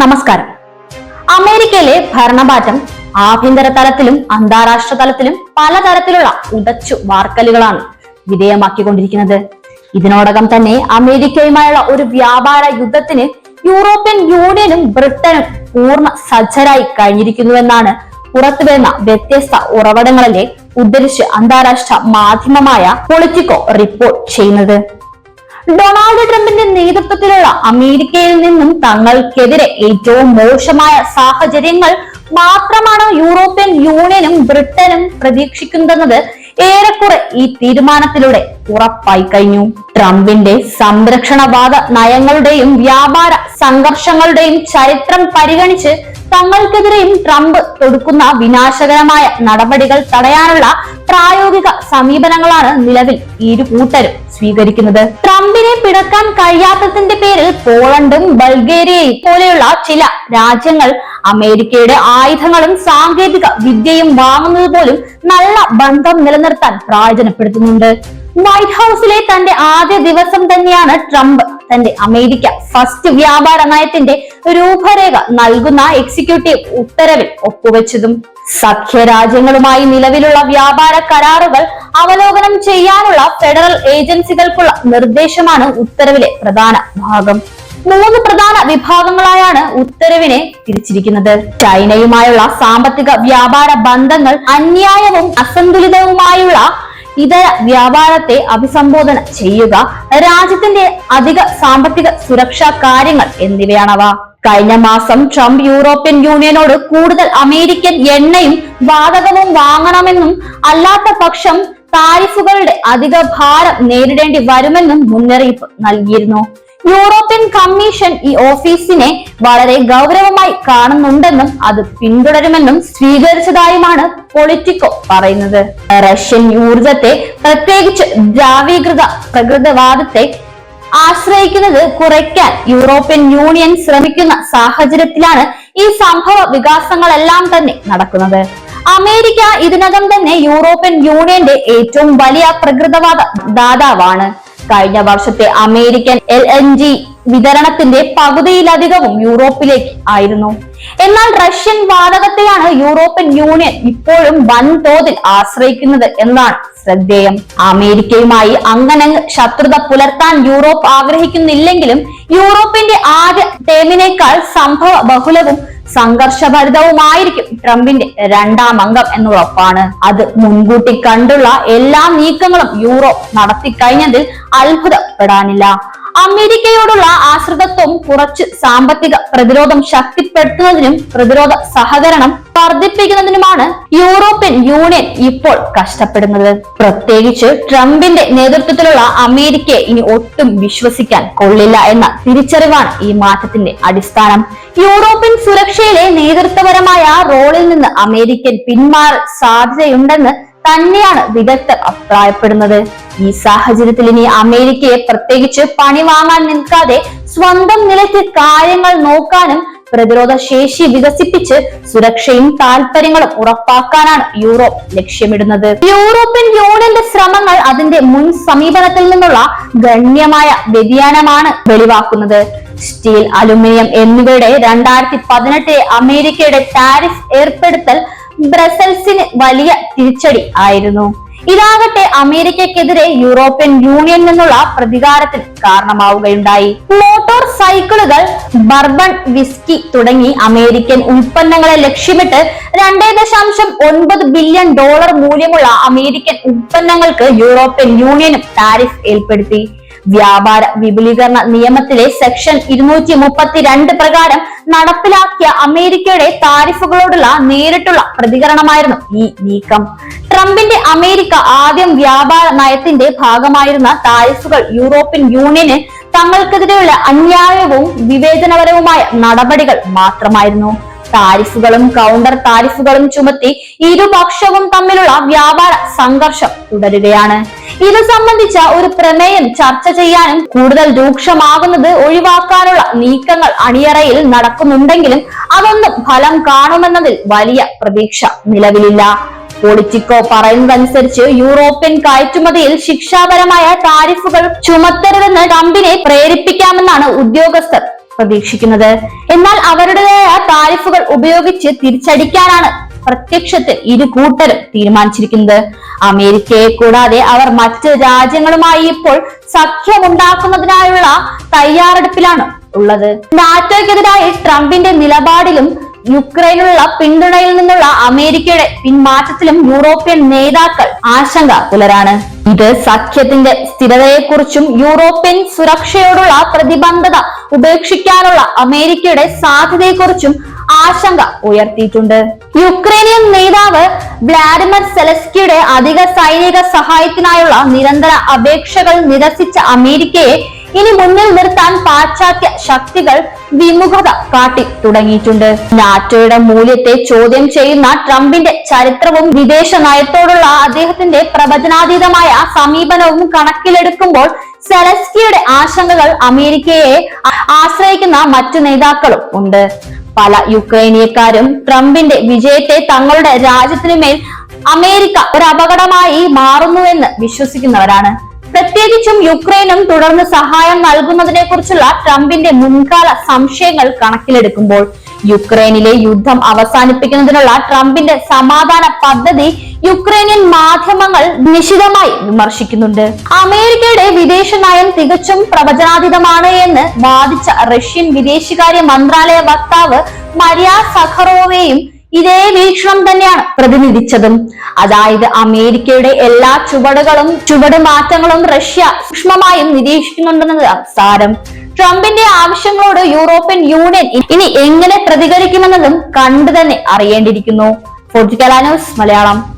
നമസ്കാരം. അമേരിക്കയിലെ ഭരണമാറ്റം ആഭ്യന്തര തലത്തിലും അന്താരാഷ്ട്ര തലത്തിലും പലതരത്തിലുള്ള ഉടച്ചു വാർക്കലുകളാണ് വിധേയമാക്കിക്കൊണ്ടിരിക്കുന്നത്. ഇതിനോടകം തന്നെ അമേരിക്കയുമായുള്ള ഒരു വ്യാപാര യുദ്ധത്തിന് യൂറോപ്യൻ യൂണിയനും ബ്രിട്ടനും പൂർണ സജ്ജരായി കഴിഞ്ഞിരിക്കുന്നുവെന്നാണ് പുറത്തുവരുന്ന വ്യത്യസ്ത ഉറവിടങ്ങളിലെ ഉദ്ധരിച്ച് അന്താരാഷ്ട്ര മാധ്യമമായ പൊളിറ്റിക്കോ റിപ്പോർട്ട് ചെയ്യുന്നത്. ഡൊണാൾഡ് ട്രംപിന്റെ നേതൃത്വത്തിലുള്ള അമേരിക്കയിൽ നിന്നും തങ്ങൾക്കെതിരെ ഏറ്റവും മോശമായ സാഹചര്യങ്ങൾ മാത്രമാണ് യൂറോപ്യൻ യൂണിയനും ബ്രിട്ടനും പ്രതീക്ഷിക്കുന്നതെന്നത് ഏറെക്കുറെ ഈ തീരുമാനത്തിലൂടെ ഉറപ്പായി കഴിഞ്ഞു. ട്രംപിന്റെ സംരക്ഷണവാദ നയങ്ങളുടെയും വ്യാപാര സംഘർഷങ്ങളുടെയും ചരിത്രം പരിഗണിച്ച് തങ്ങൾക്കെതിരെയും ട്രംപ് തൊടുക്കുന്ന വിനാശകരമായ നടപടികൾ തടയാനുള്ള പ്രായോഗിക സമീപനങ്ങളാണ് നിലവിൽ ഇരു കൂട്ടരും സ്വീകരിക്കുന്നത്. ട്രംപിനെ പിടക്കാൻ കഴിയാത്തതിന്റെ പേരിൽ പോളണ്ടും ബൾഗേറിയയും പോലെയുള്ള ചില രാജ്യങ്ങൾ അമേരിക്കയുടെ ആയുധങ്ങളും സാങ്കേതിക വിദ്യയും വാങ്ങുന്നത് പോലും നല്ല ബന്ധം നിലനിർത്താൻ പ്രയോജനപ്പെടുത്തുന്നുണ്ട് വൈറ്റ് ഹൗസിലെ തന്റെ ആദ്യ ദിവസം തന്നെയാണ് ട്രംപ് തന്റെ അമേരിക്ക ഫസ്റ്റ് വ്യാപാര നയത്തിന്റെ രൂപരേഖ നൽകുന്ന എക്സിക്യൂട്ടീവ് ഉത്തരവിൽ ഒപ്പുവെച്ചതും. സഖ്യരാജ്യങ്ങളുമായി നിലവിലുള്ള വ്യാപാര കരാറുകൾ അവലോകനം ചെയ്യാനുള്ള ഫെഡറൽ ഏജൻസികൾക്കുള്ള നിർദ്ദേശമാണ് ഉത്തരവിലെ പ്രധാന ഭാഗം. മൂന്ന് പ്രധാന വിഭാഗങ്ങളായാണ് ഉത്തരവിനെ തിരിച്ചിരിക്കുന്നത്. ചൈനയുമായുള്ള സാമ്പത്തിക വ്യാപാര ബന്ധങ്ങൾ അന്യായവും അസന്തുലിതവുമായുള്ള ഇതര വ്യാപാരത്തെ അഭിസംബോധന ചെയ്യുക രാജ്യത്തിന്റെ അധിക സാമ്പത്തിക സുരക്ഷാ കാര്യങ്ങൾ എന്നിവയാണവ. കഴിഞ്ഞ മാസം ട്രംപ് യൂറോപ്യൻ യൂണിയനോട് കൂടുതൽ അമേരിക്കൻ എണ്ണയും വാതകവും വാങ്ങണമെന്നും അല്ലാത്ത പക്ഷം താരിഫുകളുടെ അധിക ഭാരം നേരിടേണ്ടി വരുമെന്നും മുന്നറിയിപ്പ് നൽകിയിരുന്നു. യൂറോപ്യൻ കമ്മീഷൻ ഈ ഓഫീസിനെ വളരെ ഗൗരവമായി കാണുന്നുണ്ടെന്നും അത് പിന്തുടരുമെന്നും സ്വീകരിച്ചതായുമാണ് പൊളിറ്റിക്കോ പറയുന്നത്. റഷ്യൻ ഊർജത്തെ പ്രത്യേകിച്ച് ദ്രാവീകൃത പ്രകൃതവാദത്തെ ആശ്രയിക്കുന്നത് കുറയ്ക്കാൻ യൂറോപ്യൻ യൂണിയൻ ശ്രമിക്കുന്ന സാഹചര്യത്തിലാണ് ഈ സംഭവ വികാസങ്ങളെല്ലാം തന്നെ നടക്കുന്നത്. അമേരിക്ക ഇതിനകം തന്നെ യൂറോപ്യൻ യൂണിയന്റെ ഏറ്റവും വലിയ പ്രകൃതവാദ ദാതാവാണ്. കഴിഞ്ഞ വർഷത്തെ അമേരിക്കൻ എൽ എൻ ജി വിതരണത്തിന്റെ പകുതിയിലധികവും യൂറോപ്പിലേക്ക് ആയിരുന്നു. എന്നാൽ റഷ്യൻ വാതകത്തെയാണ് യൂറോപ്യൻ യൂണിയൻ ഇപ്പോഴും വൻതോതിൽ ആശ്രയിക്കുന്നത് എന്നാണ് ശ്രദ്ധേയം. അമേരിക്കയുമായി അങ്ങനെ ശത്രുത പുലർത്താൻ യൂറോപ്പ് ആഗ്രഹിക്കുന്നില്ലെങ്കിലും യൂറോപ്പിന്റെ ആദ്യ ടേമിനേക്കാൾ സംഭവ ബഹുലവും സംഘർഷഭരിതവുമായിരിക്കും ട്രംപിന്റെ രണ്ടാം അംഗം എന്നുറപ്പാണ്. അത് മുൻകൂട്ടി കണ്ടുള്ള എല്ലാ നീക്കങ്ങളും യൂറോപ്പ് നടത്തിക്കഴിഞ്ഞതിൽ അത്ഭുതപ്പെടാനില്ല. അമേരിക്കയോടുള്ള ആശ്രിതത്വം കുറച്ച് സാമ്പത്തിക പ്രതിരോധം ശക്തിപ്പെടുത്തുന്നതിനും പ്രതിരോധ സഹകരണം വർദ്ധിപ്പിക്കുന്നതിനുമാണ് യൂറോപ്യൻ യൂണിയൻ ഇപ്പോൾ കഷ്ടപ്പെടുന്നത്. പ്രത്യേകിച്ച് ട്രംപിന്റെ നേതൃത്വത്തിലുള്ള അമേരിക്കയെ ഇനി ഒട്ടും വിശ്വസിക്കാൻ കൊള്ളില്ല എന്ന തിരിച്ചറിവാണ് ഈ മാറ്റത്തിന്റെ അടിസ്ഥാനം. യൂറോപ്യൻ സുരക്ഷയിലെ നേതൃത്വപരമായ റോളിൽ നിന്ന് അമേരിക്കൻ പിന്മാറൽ സാധ്യതയുണ്ടെന്ന് തന്നെയാണ് വിദഗ്ധർ അഭിപ്രായപ്പെടുന്നത്. ഈ സാഹചര്യത്തിൽ ഇനി അമേരിക്കയെ പ്രത്യേകിച്ച് പണി വാങ്ങാൻ നിൽക്കാതെ സ്വന്തം നിലയ്ക്ക് കാര്യങ്ങൾ നോക്കാനും പ്രതിരോധ ശേഷി വികസിപ്പിച്ച് സുരക്ഷയും താല്പര്യങ്ങളും ഉറപ്പാക്കാനാണ് യൂറോപ്പ് ലക്ഷ്യമിടുന്നത്. യൂറോപ്യൻ യൂണിയന്റെ ശ്രമങ്ങൾ അതിന്റെ മുൻ സമീപനത്തിൽ നിന്നുള്ള ഗണ്യമായ വ്യതിയാനമാണ് വെളിവാക്കുന്നത്. സ്റ്റീൽ അലുമിനിയം എന്നിവയുടെ രണ്ടായിരത്തി പതിനെട്ടിലെ അമേരിക്കയുടെ ടാരിഫ് ഏർപ്പെടുത്തൽ ബ്രസൽസിന് വലിയ തിരിച്ചടി ആയിരുന്നു. ഇതാകട്ടെ അമേരിക്കക്കെതിരെ യൂറോപ്യൻ യൂണിയൻ നിന്നുള്ള പ്രതികാരത്തിന് കാരണമാവുകയുണ്ടായി. മോട്ടോർ സൈക്കിളുകൾ ബർബൺ വിസ്കി തുടങ്ങി അമേരിക്കൻ ഉൽപ്പന്നങ്ങളെ ലക്ഷ്യമിട്ട് രണ്ടേ ദശാംശം ഒൻപത് ബില്യൺ ഡോളർ മൂല്യമുള്ള അമേരിക്കൻ ഉൽപ്പന്നങ്ങൾക്ക് യൂറോപ്യൻ യൂണിയനും താരിഫ് ഏർപ്പെടുത്തി. വ്യാപാര വിപുലീകരണ നിയമത്തിലെ സെക്ഷൻ ഇരുന്നൂറ്റി മുപ്പത്തിരണ്ട് പ്രകാരം നടപ്പിലാക്കിയ അമേരിക്കയുടെ താരിഫുകളോടുള്ള നേരിട്ടുള്ള പ്രതികരണമായിരുന്നു ഈ നീക്കം. ട്രംപിന്റെ അമേരിക്ക ആദ്യം വ്യാപാര നയത്തിന്റെ ഭാഗമായിരുന്ന താരിഫുകൾ യൂറോപ്യൻ യൂണിയന് തങ്ങൾക്കെതിരെയുള്ള അന്യായവും വിവേചനപരവുമായ നടപടികൾ മാത്രമായിരുന്നു. താരിഫുകളും കൗണ്ടർ താരിഫുകളും ചുമത്തി ഇരുപക്ഷവും തമ്മിലുള്ള വ്യാപാര സംഘർഷം തുടരുകയാണ്. ഇത് സംബന്ധിച്ച ഒരു പ്രമേയം ചർച്ച ചെയ്യാനും കൂടുതൽ രൂക്ഷമാകുന്നത് ഒഴിവാക്കാനുള്ള നീക്കങ്ങൾ അണിയറയിൽ നടക്കുന്നുണ്ടെങ്കിലും അതൊന്നും ഫലം കാണുമെന്നതിൽ വലിയ പ്രതീക്ഷ നിലവിലില്ല. പൊളിറ്റിക്കോ പറയുന്നതനുസരിച്ച് യൂറോപ്യൻ കയറ്റുമതിയിൽ ശിക്ഷാപരമായ താരിഫുകൾ ചുമത്തരുതെന്ന് ട്രംപിനെ പ്രേരിപ്പിക്കാമെന്നാണ് ഉദ്യോഗസ്ഥർ പ്രതീക്ഷിക്കുന്നത്. എന്നാൽ അവരുടേതായ താരിഫുകൾ ഉപയോഗിച്ച് തിരിച്ചടിക്കാനാണ് പ്രത്യക്ഷത്തിൽ ഇരു കൂട്ടരും തീരുമാനിച്ചിരിക്കുന്നത്. അമേരിക്കയെ കൂടാതെ അവർ മറ്റ് രാജ്യങ്ങളുമായി ഇപ്പോൾ സഖ്യമുണ്ടാക്കുന്നതിനായുള്ള തയ്യാറെടുപ്പിലാണ് ഉള്ളത്. നാറ്റോയ്ക്കെതിരായി ട്രംപിന്റെ നിലപാടിലും യുക്രൈനുള്ള പിന്തുണയിൽ നിന്നുള്ള അമേരിക്കയുടെ പിന്മാറ്റത്തിലും യൂറോപ്യൻ നേതാക്കൾ ആശങ്ക പുലരാണ് ഇത് സഖ്യത്തിന്റെ സ്ഥിരതയെക്കുറിച്ചും യൂറോപ്യൻ സുരക്ഷയോടുള്ള പ്രതിബദ്ധത ഉപേക്ഷിക്കാനുള്ള അമേരിക്കയുടെ സാധ്യതയെക്കുറിച്ചും ആശങ്ക ഉയർത്തിയിട്ടുണ്ട്. യുക്രൈനിയൻ നേതാവ് വ്ളാഡിമർ സെലസ്കിയുടെ അധിക സൈനിക സഹായത്തിനായുള്ള നിരന്തര അപേക്ഷകൾ നിരസിച്ച അമേരിക്കയെ ഇനി മുന്നിൽ നിർത്താൻ പാശ്ചാത്യ ശക്തികൾ വിമുഖത കാട്ടി തുടങ്ങിയിട്ടുണ്ട്. നാറ്റോയുടെ മൂല്യത്തെ ചോദ്യം ചെയ്യുന്ന ട്രംപിന്റെ ചരിത്രവും വിദേശ നയത്തോടുള്ള അദ്ദേഹത്തിന്റെ പ്രവചനാതീതമായ സമീപനവും കണക്കിലെടുക്കുമ്പോൾ സെലസ്കിയുടെ ആശങ്കകൾ അമേരിക്കയെ ആശ്രയിക്കുന്ന മറ്റു നേതാക്കളും ഉണ്ട്. പല യുക്രൈനിയക്കാരും ട്രംപിന്റെ വിജയത്തെ തങ്ങളുടെ രാജ്യത്തിനു മേൽ അമേരിക്ക ഒരു അപകടമായി മാറുന്നുവെന്ന് വിശ്വസിക്കുന്നവരാണ്. പ്രത്യേകിച്ചും യുക്രൈനും തുടർന്ന് സഹായം നൽകുന്നതിനെ കുറിച്ചുള്ള ട്രംപിന്റെ മുൻകാല സംശയങ്ങൾ കണക്കിലെടുക്കുമ്പോൾ യുക്രൈനിലെ യുദ്ധം അവസാനിപ്പിക്കുന്നതിനുള്ള ട്രംപിന്റെ സമാധാന പദ്ധതി യുക്രൈനിയൻ മാധ്യമങ്ങൾ നിശിതമായി വിമർശിക്കുന്നുണ്ട്. അമേരിക്കയുടെ വിദേശ നയം തികച്ചും പ്രവചനാതീതമാണ് എന്ന് വാദിച്ച റഷ്യൻ വിദേശകാര്യ മന്ത്രാലയ വക്താവ് മരിയ സഖറോവയും ഇതേ വീക്ഷണം തന്നെയാണ് പ്രതിനിധിച്ചതും. അതായത് അമേരിക്കയുടെ എല്ലാ ചുവടുകളും ചുവട് മാറ്റങ്ങളും റഷ്യ സൂക്ഷ്മമായും നിരീക്ഷിക്കുന്നുണ്ടെന്നത് സാരം. ട്രംപിന്റെ ആവശ്യങ്ങളോട് യൂറോപ്യൻ യൂണിയൻ ഇനി എങ്ങനെ പ്രതികരിക്കുമെന്നതും കണ്ടു തന്നെ അറിയേണ്ടിയിരിക്കുന്നു ഫോർട്ടിക്കലാനോസ് മലയാളം.